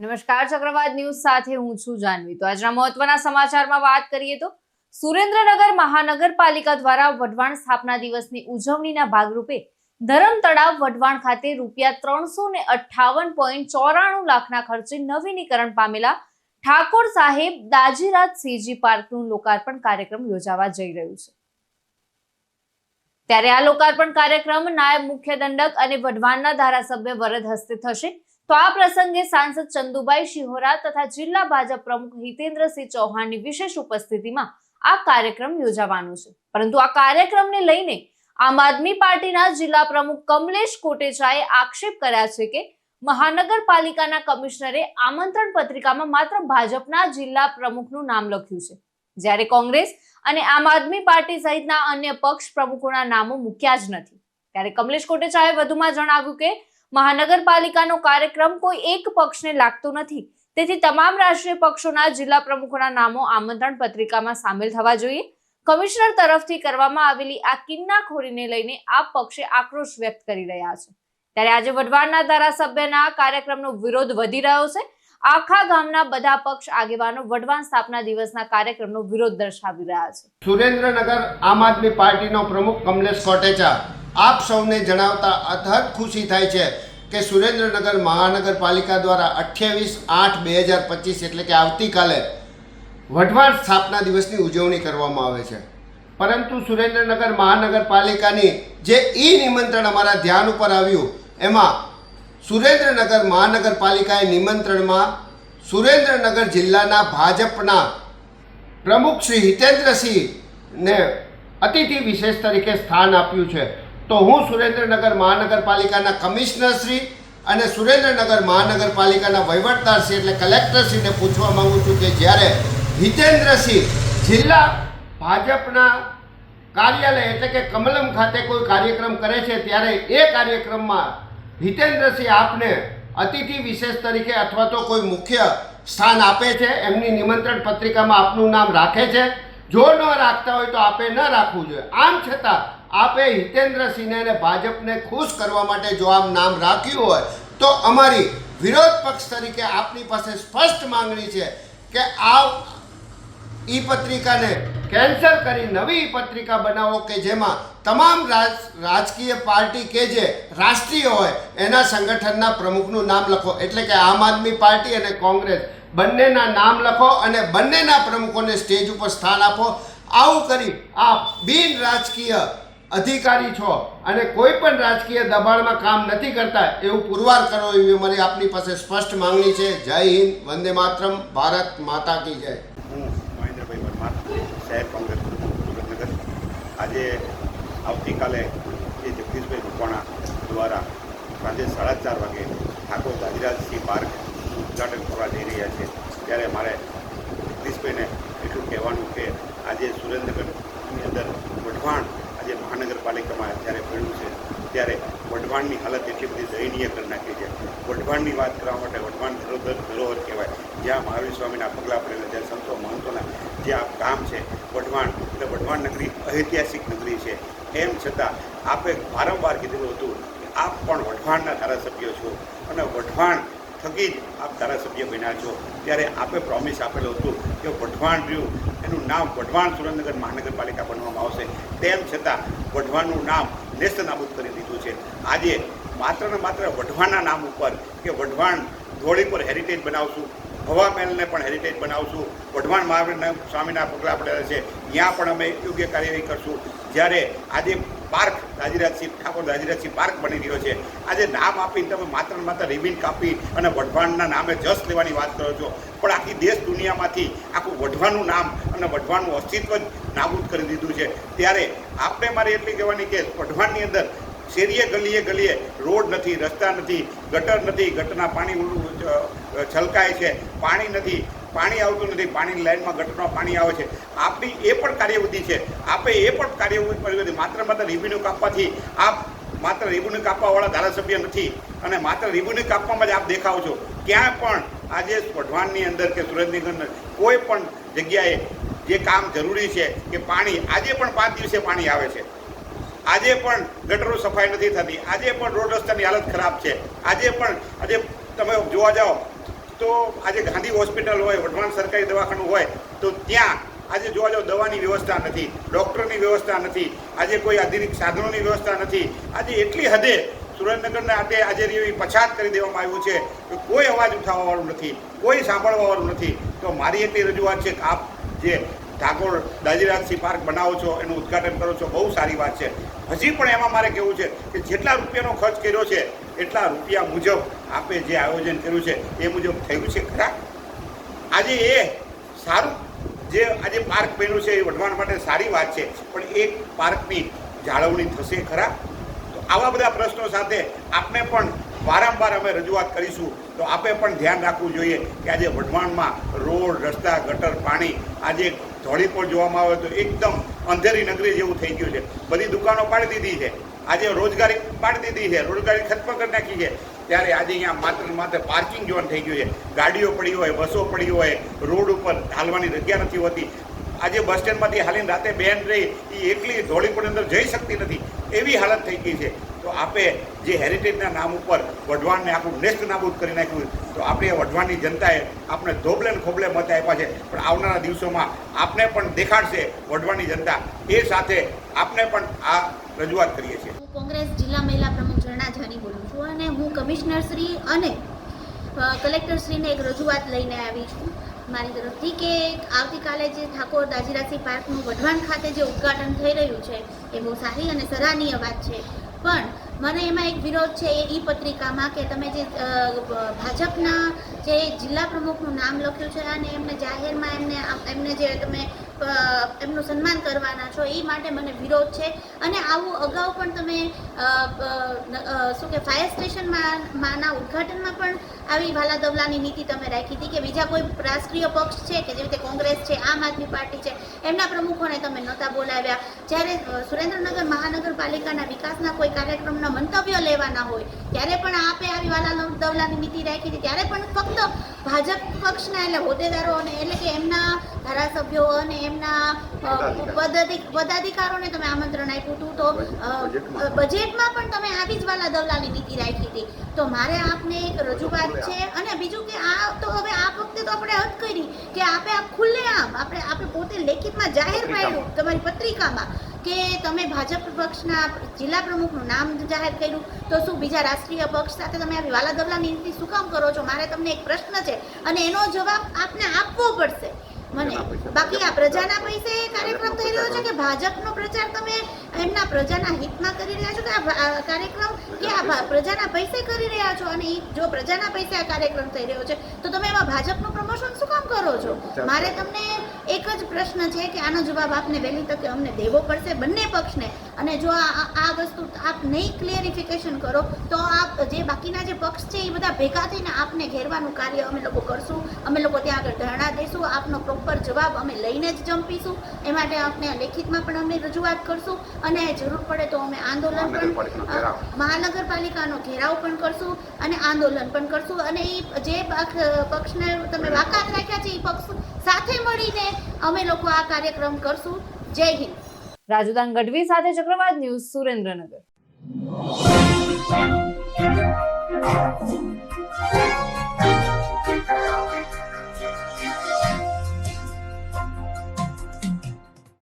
નમસ્કાર, ચક્રવાત ન્યૂઝ સાથે હું છું જાનવી. તો આજના મહત્વના સમાચારમાં વાત કરીએ તો સુરેન્દ્રનગર મહાનગરપાલિકા દ્વારા વઢવાણ સ્થાપના દિવસની ઉજવણીના ભાગરૂપે ધરમ તળાવ વઢવાણ ખાતે રૂપિયા ત્રણસો ને અઠ્ઠાવન પોઈન્ટ ચોરાણું લાખના ખર્ચે નવીનીકરણ પામેલા ઠાકોર સાહેબ દાજીરાજ સીજી પાર્કનું લોકાર્પણ કાર્યક્રમ યોજાવા જઈ રહ્યું છે. ત્યારે આ લોકાર્પણ કાર્યક્રમ નાયબ મુખ્ય દંડક અને વઢવાણના ધારાસભ્ય વરદ હસ્તે થશે. તો આ પ્રસંગે સાંસદ ચંદુભાઈ શિહોરા તથા જિલ્લા ભાજપ પ્રમુખ હિતેન્દ્રસિંહ ચૌહાણની વિશેષ ઉપસ્થિતિમાં આ કાર્યક્રમ યોજાવાનો છે. પરંતુ આ કાર્યક્રમને લઈને આમ આદમી પાર્ટીના જિલ્લા પ્રમુખ કમલેશ કોટેચાએ આક્ષેપ કર્યા છે કે મહાનગરપાલિકાના કમિશનરે આમંત્રણ પત્રિકામાં માત્ર ભાજપના જિલ્લા પ્રમુખનું નામ લખ્યું છે. જ્યારે કોંગ્રેસ અને આમ આદમી પાર્ટી સહિતના અન્ય પક્ષ પ્રમુખોના નામો મૂક્યા જ નથી. ત્યારે કમલેશ કોટેચાએ વધુમાં જણાવ્યું કે મહાનગરપાલિકાનો કાર્યક્રમ કોઈ એક પક્ષને લાગતો નથી. તેથી તમામ રાષ્ટ્રીય પક્ષોના જિલ્લા પ્રમુખોના નામો આમંત્રણ પત્રિકામાં સામેલ થવા જોઈએ. કમિશનર તરફથી કરવામાં આવેલી આ કિન્નાખોરીને લઈને આ પક્ષે આક્રોશ વ્યક્ત કરી રહ્યા છે. ત્યારે આજે વઢવાણના ધારાસભ્યના કાર્યક્રમનો વિરોધ વધી રહ્યો છે. આખા ગામના બધા પક્ષ આગેવાનો વઢવાણ સ્થાપના દિવસના કાર્યક્રમનો વિરોધ દર્શાવી રહ્યા છે. સુરેન્દ્રનગર આમ આદમી પાર્ટીનો પ્રમુખ કમલેશ કોટેચા આપ સૌને જણાવતા અથાગ ખુશી થાય છે કે સુરેન્દ્રનગર મહાનગરપાલિકા દ્વારા અઠ્યાવીસ આઠ બે હજાર પચીસ એટલે કે આવતીકાલે વઢવાણ સ્થાપના દિવસની ઉજવણી કરવામાં આવે છે. પરંતુ સુરેન્દ્રનગર મહાનગરપાલિકાની જે ઈ નિમંત્રણ અમારા ધ્યાન ઉપર આવ્યું, એમાં સુરેન્દ્રનગર મહાનગરપાલિકાએ નિમંત્રણમાં સુરેન્દ્રનગર જિલ્લાના ભાજપના પ્રમુખ શ્રી હિતેન્દ્રસિંહને અતિથિ વિશેષ તરીકે સ્થાન આપ્યું છે. તો હું સુરેન્દ્રનગર મહાનગરપાલિકાના કમિશનર શ્રી અને સુરેન્દ્રનગર મહાનગરપાલિકાના વહીવટદારશ્રી એટલે કલેક્ટરશ્રીને પૂછવા માંગુ છું કે જ્યારે હિતેન્દ્રસિંહ જિલ્લા ભાજપના કાર્યાલય એટલે કે કમલમ ખાતે કોઈ કાર્યક્રમ કરે છે, ત્યારે એ કાર્યક્રમમાં હિતેન્દ્રસિંહ આપને અતિથિ વિશેષ તરીકે અથવા તો કોઈ મુખ્ય સ્થાન આપે છે, એમની નિમંત્રણ પત્રિકામાં આપનું નામ રાખે છે. જો ન રાખતા હોય તો આપે ન રાખવું જોઈએ. આમ છતાં આપે હિતેન્દ્રસિંહને અને ભાજપને ખુશ કરવા માટે જો આમ નામ રાખ્યું હોય, તો અમારી વિરોધ પક્ષ તરીકે આપની પાસે સ્પષ્ટ માંગણી છે કે આ ઈ પત્રિકાને કેન્સલ કરી નવી પત્રિકા બનાવો કે જેમાં તમામ રાજકીય પાર્ટી કે જે રાષ્ટ્રીય હોય, એના સંગઠનના પ્રમુખનું નામ લખો. એટલે કે આમ આદમી પાર્ટી અને કોંગ્રેસ. બંનેના નામ લખો અને બંનેના પ્રમુખોને સ્ટેજ ઉપર સ્થાન આપો. આવું કરી આપ બિન રાજકીય અધિકારી છો અને કોઈ પણ રાજકીય દબાણમાં કામ નથી કરતા એવું પુરવાર કરો એવી મારી આપની પાસે સ્પષ્ટ માંગણી છે. જય હિન્દ, વંદે માતરમ, ભારત માતા કી જય. હું મહેન્દ્રભાઈ પરમાર શહેર કોંગ્રેસ સુરેન્દ્રનગર. આજે આવતીકાલે એ જગદીશભાઈ રૂપાણા દ્વારા સાંજે સાડા ચાર વાગે ઠાકોર ગાંધીરાજસિંહ પાર્ક ઉદ્ઘાટન કરવા જઈ રહ્યા છે. ત્યારે મારે જગદીશભાઈને એટલું કહેવાનું કે આજે સુરેન્દ્રનગરની અંદર વઢવાણ આજે મહાનગરપાલિકામાં જ્યારે પડ્યું છે, ત્યારે વઢવાણની હાલત એટલી બધી દયનીય કરી નાખી છે. વઢવાણની વાત કરવા માટે વઢવાણ ધરોધર ધરોહર કહેવાય. જ્યાં મહાવીર સ્વામીના પગલાં પડેલા, જ્યાં સંતો મહંતોના જે આ કામ છે, વઢવાણ, એટલે વઢવાણ નગરી ઐતિહાસિક નગરી છે. એમ છતાં આપે વારંવાર કીધેલું હતું કે આપ પણ વઢવાણના ધારાસભ્ય છો અને વઢવાણ થકી જ આપ ધારાસભ્ય બન્યા છો. ત્યારે આપે પ્રોમિસ આપેલું હતું કે વઢવાણ રહ્યું. એનું નામ વઢવાણ સુરેન્દ્રનગર મહાનગરપાલિકા બનવામાં આવશે. તેમ છતાં વઢવાણનું નામ નેસ્ત નાબૂદ કરી દીધું છે. આજે માત્ર ને માત્ર વઢવાણના નામ ઉપર કે વઢવાણ ધોળી પર હેરિટેજ બનાવશું હવા મહેલને પણ હેરિટેજ બનાવશું, વઢવાણ મહાવીર સ્વામીના પગલાં પડેલા છે. ત્યાં પણ અમે યોગ્ય કાર્યવાહી કરશું. જ્યારે આજે પાર્ક રાજીરાજસિંહ ઠાકોર રાજીરાજસિંહ પાર્ક બની રહ્યો છે. આજે નામ આપીને તમે માત્ર ને માત્ર રિબિન કાપી અને વઢવાણના નામે જસ લેવાની વાત કરો છો. પણ આખી દેશ દુનિયામાંથી આખું વઢવાણનું નામ અને વઢવાનું અસ્તિત્વ જ નાબૂદ કરી દીધું છે. ત્યારે આપણે મારે એટલી કહેવાની કે વઢવાણની અંદર શેરીએ ગલીએ ગલીએ રોડ નથી, રસ્તા નથી, ગટર નથી, ગટરના પાણી છલકાય છે. પાણી નથી પાણી આવતું નથી. પાણીની લાઇનમાં ગટરમાં પાણી આવે છે. આપણી એ પણ કાર્યવૃત્તિ છે. આપે એ પણ કાર્યવિધિ પરિવર્તિ માત્ર માત્ર રીબીનું કાપવાથી આપ માત્ર રેવન્યુ કાપવાવાળા ધારાસભ્ય નથી. અને માત્ર રેવન્યુ કાપવામાં જ આપ દેખાવ છો. ક્યાં પણ આજે વઢવાણની અંદર કે સુરેન્દ્રનગર કોઈ પણ જગ્યાએ જે કામ જરૂરી છે કે પાણી, આજે પણ પાંચ દિવસે પાણી આવે છે. આજે પણ ગટરો સફાઈ નથી થતી. આજે પણ રોડ રસ્તાની હાલત ખરાબ છે. આજે પણ, આજે તમે જોવા જાઓ તો આજે ગાંધી હોસ્પિટલ હોય, વઢવાણ સરકારી દવાખાનું હોય, તો ત્યાં આજે જોવા જાવ દવાની વ્યવસ્થા નથી, ડૉક્ટરની વ્યવસ્થા નથી, આજે કોઈ આધુનિક સાધનોની વ્યવસ્થા નથી. આજે એટલી હદે સુરેન્દ્રનગરના આટે આજે એવી પછાત કરી દેવામાં આવ્યું છે કે કોઈ અવાજ ઉઠાવવાવાળું નથી, કોઈ સાંભળવાવાળું નથી. તો મારી એટલી રજૂઆત છે કે આપ જે ઠાકોર દાજીરાજસિંહ પાર્ક બનાવો છો, એનું ઉદ્ઘાટન કરો છો, બહુ સારી વાત છે. હજી પણ એમાં મારે કહેવું છે કે જેટલા રૂપિયાનો ખર્ચ કર્યો છે એટલા રૂપિયા મુજબ આપે જે આયોજન કર્યું છે, એ મુજબ થયું છે ખરા? આજે એ સારું, જે આજે પાર્ક બન્યું છે એ વઢવાણ માટે સારી વાત છે, પણ એ પાર્કની જાળવણી થશે ખરા? તો આવા બધા પ્રશ્નો સાથે આપણે પણ વારંવાર અમે રજૂઆત કરીશું. તો આપે પણ ધ્યાન રાખવું જોઈએ કે આજે વઢવાણમાં રોડ, રસ્તા, ગટર, પાણી આજે ધોળી પર જોવામાં આવે તો એકદમ અંધેરી નગરી જેવું થઈ ગયું છે. બધી દુકાનો પાડી દીધી છે. આજે રોજગારી પાડી દીધી છે, રોજગારી ખતમ કરી નાખી છે. ત્યારે આજે અહીંયા માત્ર માત્ર પાર્કિંગ જોન થઈ ગયું છે. ગાડીઓ પડી હોય, બસો પડી હોય, રોડ ઉપર હાલવાની જગ્યા નથી હોતી. આજે બસ સ્ટેન્ડમાંથી હાલીને રાતે બેન રહી એ એકલી ધોળી પણ અંદર જઈ શકતી નથી. એવી હાલત થઈ ગઈ છે. તો આપે જે હેરિટેજના નામ ઉપર વઢવાણને આપણું નેસ્ત નાબૂદ કરી નાખ્યું તો આપણે વઢવાણની જનતાએ આપણે ધોબલે ખોબલે મત આપ્યા છે. પણ આવનારા દિવસોમાં આપને પણ દેખાડશે વઢવાણની જનતા. એ સાથે આપને પણ આ રજૂઆત કરીએ છીએ. હું કોંગ્રેસ જિલ્લા મહિલા પ્રમુખ ઝરણા જાની બોલું છું અને હું કમિશનર શ્રી અને કલેક્ટર શ્રીને એક રજૂઆત લઈને આવી છું. મારી તરફથી કે આવતીકાલે જે ઠાકોર દાજીરાસી પાર્કનું વઢવાણ ખાતે જે ઉદ્ઘાટન થઈ રહ્યું છે, એ બહુ સારી અને સરાહનીય વાત છે. પણ મને એમાં એક વિરોધ છે એ ઈ પત્રિકામાં કે તમે જે ભાજપના જે જિલ્લા પ્રમુખનું નામ લખ્યું છે અને એમને જાહેરમાં એમને એમને જે તમે એમનું સન્માન કરવાના છો, એ માટે મને વિરોધ છે. અને આવું અગાઉ પણ તમે શું કે ફાયર સ્ટેશનમાં માના ઉદ્ઘાટનમાં પણ આવી વાલા દવલાની નીતિ તમે રાખી હતી કે બીજા કોઈ રાષ્ટ્રીય પક્ષ છે કે જેવી રીતે કોંગ્રેસ છે, આમ આદમી પાર્ટી છે, એમના પ્રમુખોને તમે નહોતા બોલાવ્યા. જ્યારે સુરેન્દ્રનગર મહાનગરપાલિકાના વિકાસના કોઈ કાર્યક્રમના મંતવ્ય લેવાના હોય, ત્યારે પણ આપે આવી વાલા દવલાની નીતિ રાખી હતી. ત્યારે પણ ફક્ત ભાજપ પક્ષના, એટલે હોદ્દેદારો અને એટલે કે એમના ધારાસભ્યો અને એમના પદાધિકારોને તમે આમંત્રણ આપ્યું હતું. તો બજેટમાં. પણ તમે આવી જ વાલા દવલાની નીતિ રાખી હતી. તો મારે આપને એક રજૂઆત છે અને બીજું કે આ તો હવે આ વખતે તો આપણે હદ કરી કે આપે આ ખુલ્લે આમ આપણે આપણે પોતે લેખિતમાં જાહેર પાડ્યું તમારી પત્રિકામાં કે તમે ભાજપ પક્ષના જિલ્લા પ્રમુખનું નામ જાહેર કર્યું. તો શું બીજા રાષ્ટ્રીય પક્ષ સાથે તમે આવી વાલા દવલાની નીતિ શું કામ કરો છો? મારે તમને એક પ્રશ્ન છે અને એનો જવાબ આપને આપવો પડશે. બાકી આ પ્રજાના પૈસે કાર્યક્રમ થઈ રહ્યો છે કે ભાજપનો પ્રચાર તમે એમના પ્રજાના હિતમાં કરી રહ્યા છો કે આ કાર્યક્રમ કે આ પ્રજાના પૈસે કરી રહ્યા છો? અને જો પ્રજાના પૈસે આ કાર્યક્રમ થઈ રહ્યો છે, તો તમે એમાં ભાજપનું પ્રમોશન કરો છો. મારે તમને એક જ પ્રશ્ન છે કે આનો જવાબ આપને વહેલી તકે અમને દેવો પડશે બંને પક્ષને. અને જો આ વસ્તુ આપ નહીં ક્લિયરિફિકેશન કરો તો આપ જે બાકીના જે પક્ષ છે એ બધા ભેગા થઈને આપને ઘેરવાનું કાર્ય અમે લોકો કરશું. અમે લોકો ત્યાં આગળ ધરણા દઈશું આપનો પ્રોપર જવાબ અમે લઈને જ જંપીશું. એ માટે આપને લેખિતમાં પણ અમે રજૂઆત કરશું. અને જરૂર પડે તો અમે આંદોલન પણ મહાનગરપાલિકાનો ઘેરાવ. અ, મહાનગરપાલિકાનો ઘેરાવ પણ કરશું અને આંદોલન પણ કરશું. અને એ જે પક્ષને તમે વાકાત રાખ્યા છે એ પક્ષ સાથે મળીને અમે લોકો આ કાર્યક્રમ કરશું. જય હિન્દ. રાજુદાન ગઢવી સાથે ચક્રવાત ન્યૂઝ સુરેન્દ્રનગર.